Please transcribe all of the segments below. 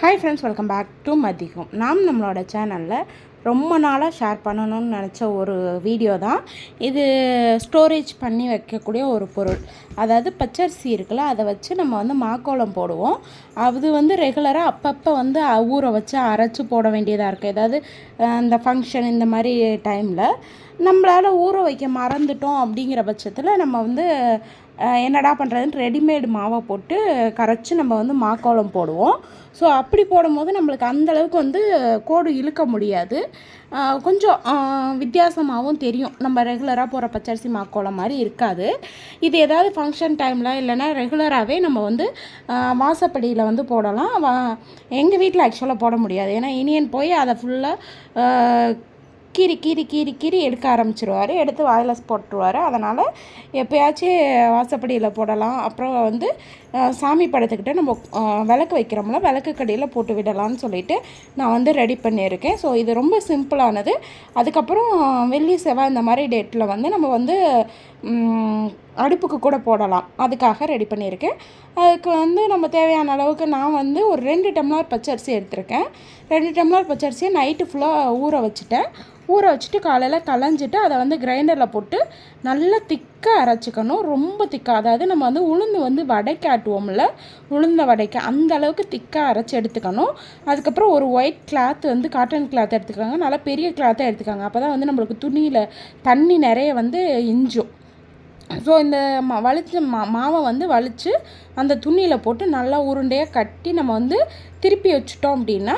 Hi friends welcome back to மதிகம் நாம் நம்மளோட சேனலில் ரொம்ப நாளாக ஷேர் பண்ணணும்னு நினச்ச ஒரு வீடியோ தான். இது ஸ்டோரேஜ் பண்ணி வைக்கக்கூடிய ஒரு பொருள். அதாவது பச்சரிசி இருக்குல்ல அதை வச்சு நம்ம வந்து மாக்கோளம் போடுவோம். அது வந்து ரெகுலராக அப்பப்போ வந்து ஊற வச்சு அரைச்சி போட வேண்டியதாக இருக்குது ஏதாவது இந்த ஃபங்க்ஷன் இந்த மாதிரி டைமில் நம்மளால் ஊற வைக்க மறந்துட்டோம் அப்படிங்கிற பட்சத்தில் நம்ம வந்து என்னடா பண்ணுறதுன்னு ரெடிமேடு மாவை போட்டு கரைச்சி நம்ம வந்து மாக்கோளம் போடுவோம். ஸோ அப்படி போடும்போது நம்மளுக்கு அந்தளவுக்கு வந்து கோடு இழுக்க முடியாது. கொஞ்சம் வித்தியாசமாகவும் தெரியும். நம்ம ரெகுலராக போகிற பச்சரிசி மாக்கோளம் மாதிரி இருக்காது. இது ஏதாவது ஃபங்க்ஷன் டைமில் இல்லைன்னா ரெகுலராகவே நம்ம வந்து வாசப்படியில் வந்து போடலாம். எங்கள் வீட்டில் ஆக்சுவலாக போட முடியாது. ஏன்னா இனியன் போய் அதை ஃபுல்லாக கீறி கீறி கீறி கீறி எடுக்க ஆரம்பிச்சிருவார். எடுத்து வாயில் போட்டுருவார். அதனால் எப்போயாச்சும் வாசப்படியில் போடலாம். அப்புறம் வந்து சாமி படத்துக்கிட்ட நம்ம விளக்கு வைக்கிறோம்ல விளக்கு கடையில் போட்டு விடலாம்னு சொல்லிட்டு நான் வந்து ரெடி பண்ணியிருக்கேன். ஸோ இது ரொம்ப சிம்பிளானது அதுக்கப்புறம் வெள்ளி செவ்வாய் இந்த மாதிரி டேட்டில் வந்து நம்ம வந்து அடுப்புக்கு கூட போடலாம். அதுக்காக ரெடி பண்ணியிருக்கேன். அதுக்கு வந்து நம்ம தேவையான அளவுக்கு நான் வந்து ஒரு ரெண்டு டம்ளர் பச்சரிசி எடுத்திருக்கேன். ரெண்டு டம்ளர் பச்சரிசியை நைட்டு ஃபுல்லாக ஊற வச்சுட்டேன். ஊற வச்சுட்டு காலையில் களைஞ்சிட்டு அதை வந்து கிரைண்டரில் போட்டு நல்லா திக்காக அரைச்சிக்கணும். ரொம்ப திக்காக அதாவது நம்ம வந்து உளுந்து வந்து வடைக்காட்டுவோம்ல உளுந்த வடைக்க அந்த அளவுக்கு திக்காக அரைச்சி எடுத்துக்கணும். அதுக்கப்புறம் ஒரு ஒயிட் கிளாத் வந்து காட்டன் கிளாத் எடுத்துக்கோங்க. நல்லா பெரிய கிளாத்தாக எடுத்துக்காங்க. அப்போ தான் வந்து நம்மளுக்கு துணியில் தண்ணி நிறைய வந்து இஞ்சும். ஸோ இந்த மா வலிச்ச மா மாவை வந்து வலித்து அந்த துணியில் போட்டு நல்லா உருண்டையாக கட்டி நம்ம வந்து திருப்பி வச்சுட்டோம் அப்படின்னா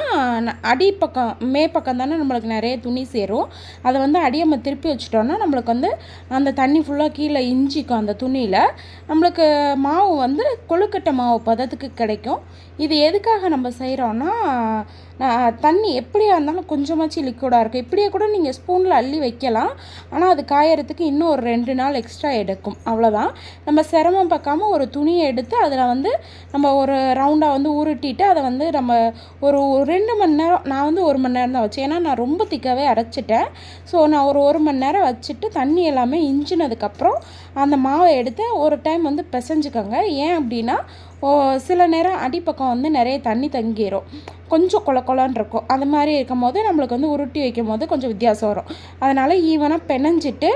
அடி பக்கம் மே பக்கம் தானே நம்மளுக்கு நிறைய துணி சேரும். அதை வந்து அடியம்மை திருப்பி வச்சுட்டோன்னா நம்மளுக்கு வந்து அந்த தண்ணி ஃபுல்லாக கீழே இஞ்சிக்கும் அந்த துணியில். நம்மளுக்கு மாவு வந்து கொழுக்கட்டை மாவு பதத்துக்கு கிடைக்கும். இது எதுக்காக நம்ம செய்கிறோன்னா தண்ணி எப்படியா இருந்தாலும் கொஞ்சமாச்சு லிக்விடாக இருக்கும். இப்படியே கூட நீங்கள் ஸ்பூனில் அள்ளி வைக்கலாம். ஆனால் அது காயறதுக்கு இன்னும் ஒரு ரெண்டு நாள் எக்ஸ்ட்ரா எடுக்கும். அவ்வளோதான் நம்ம சிரமம் பார்க்காம ஒரு துணியை எடுத்து அதில் வந்து நம்ம ஒரு ரவுண்டாக வந்து உருட்டிட்டு அதை வந்து நம்ம ஒரு ரெண்டு மணி நேரம் நான் வந்து ஒரு மணி நேரம் தான் வச்சேன். ஏன்னா நான் ரொம்ப திக்காகவே அரைச்சிட்டேன். ஸோ நான் ஒரு ஒரு மணி நேரம் வச்சுட்டு தண்ணி எல்லாமே இஞ்சினதுக்கப்புறம் அந்த மாவை எடுத்து ஒரு டைம் வந்து பிசைஞ்சுக்கோங்க. ஏன் அப்படின்னா சில நேரம் அடிப்பக்கம் வந்து நிறைய தண்ணி தங்கிடும் கொஞ்சம் கொல கொலான் இருக்கும். அது மாதிரி இருக்கும் போது நம்மளுக்கு வந்து உருட்டி வைக்கும் போது கொஞ்சம் வித்தியாசம் வரும். அதனால் ஈவனாக பெனஞ்சிட்டு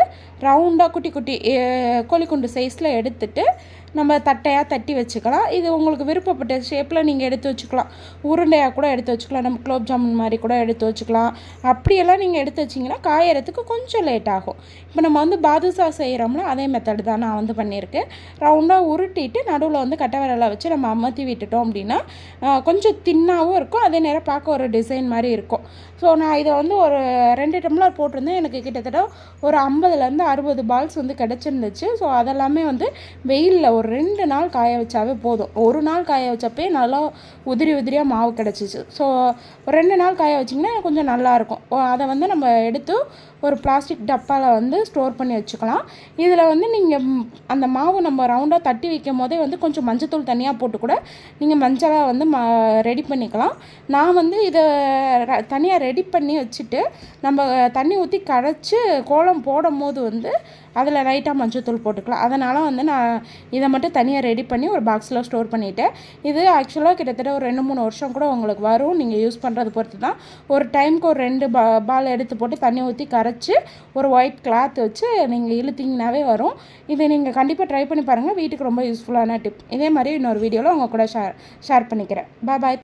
ரவுண்டாக குட்டி குட்டி கோழிக்குண்டு சைஸில் எடுத்துட்டு நம்ம தட்டையாக தட்டி வச்சுக்கலாம். இது உங்களுக்கு விருப்பப்பட்ட ஷேப்பில் நீங்கள் எடுத்து வச்சுக்கலாம். உருண்டையாக கூட எடுத்து வச்சுக்கலாம். நம்ம குலோப் ஜாமுன் மாதிரி கூட எடுத்து வச்சுக்கலாம். அப்படியெல்லாம் நீங்கள் எடுத்து வச்சிங்கன்னா காயறதுக்கு கொஞ்சம் லேட் ஆகும். இப்போ நம்ம வந்து பாதுஷா செய்கிறோம்னா அதே மெத்தடு தான் நான் வந்து பண்ணியிருக்கேன். ரவுண்டாக உருட்டிட்டு நடுவில் வந்து கட்டை விரலை வச்சு நம்ம அமர்த்தி விட்டுட்டோம் அப்படின்னா கொஞ்சம் தின்னாகவும் இருக்கும் அதே நேரம் பார்க்க ஒரு டிசைன் மாதிரி இருக்கும். ஸோ நான் இதை வந்து ஒரு ரெண்டு டம்ளர் போட்டிருந்தேன். எனக்கு கிட்டத்தட்ட ஒரு ஐம்பதுலேருந்து அறுபது பால்ஸ் வந்து கிடச்சிருந்துச்சு. ஸோ அதெல்லாமே வந்து வெயிலில் ஒரு ரெண்டு நாள் காய வச்சாவே போதும். ஒரு நாள் காய வச்சப்பே நல்லா உதிரி உதிரியாக மாவு கிடச்சிச்சு. ஸோ ஒரு ரெண்டு நாள் காய வச்சிங்கன்னா கொஞ்சம் நல்லாயிருக்கும் அதை வந்து நம்ம எடுத்து ஒரு பிளாஸ்டிக் டப்பாவில் வந்து ஸ்டோர் பண்ணி வச்சுக்கலாம். இதில் வந்து நீங்கள் அந்த மாவு நம்ம ரவுண்டாக தட்டி வைக்கும் போதே வந்து கொஞ்சம் மஞ்சத்தூள் தனியாக போட்டு கூட நீங்கள் மஞ்சளாக வந்து ம ரெடி பண்ணிக்கலாம். நான் வந்து இதை தனியாக ரெடி பண்ணி வச்சுட்டு நம்ம தண்ணி ஊற்றி கரைச்சி கோலம் போடும் போது வந்து அதில் லைட்டாக மஞ்சத்தூள் போட்டுக்கலாம். அதனால் வந்து நான் இதை மட்டும் தனியாக ரெடி பண்ணி ஒரு பாக்ஸில் ஸ்டோர் பண்ணிவிட்டேன் இது ஆக்சுவலாக கிட்டத்தட்ட ஒரு ரெண்டு மூணு வருஷம் கூட உங்களுக்கு வரும். நீங்கள் யூஸ் பண்ணுறது பொறுத்து தான். ஒரு டைமுக்கு ஒரு ரெண்டு பா பால் எடுத்து போட்டு தண்ணி ஊற்றி கரைச்சி ஒரு ஒயிட் கிளாத் வச்சு நீங்கள் இழுத்திங்கனாவே வரும். இதை நீங்கள் கண்டிப்பாக ட்ரை பண்ணி பாருங்கள் வீட்டுக்கு ரொம்ப யூஸ்ஃபுல்லான டிப் இதே மாதிரி இன்னொரு வீடியோவில் உங்கள் கூட ஷேர் ஷேர் பண்ணிக்கிறேன். பாய் பாய்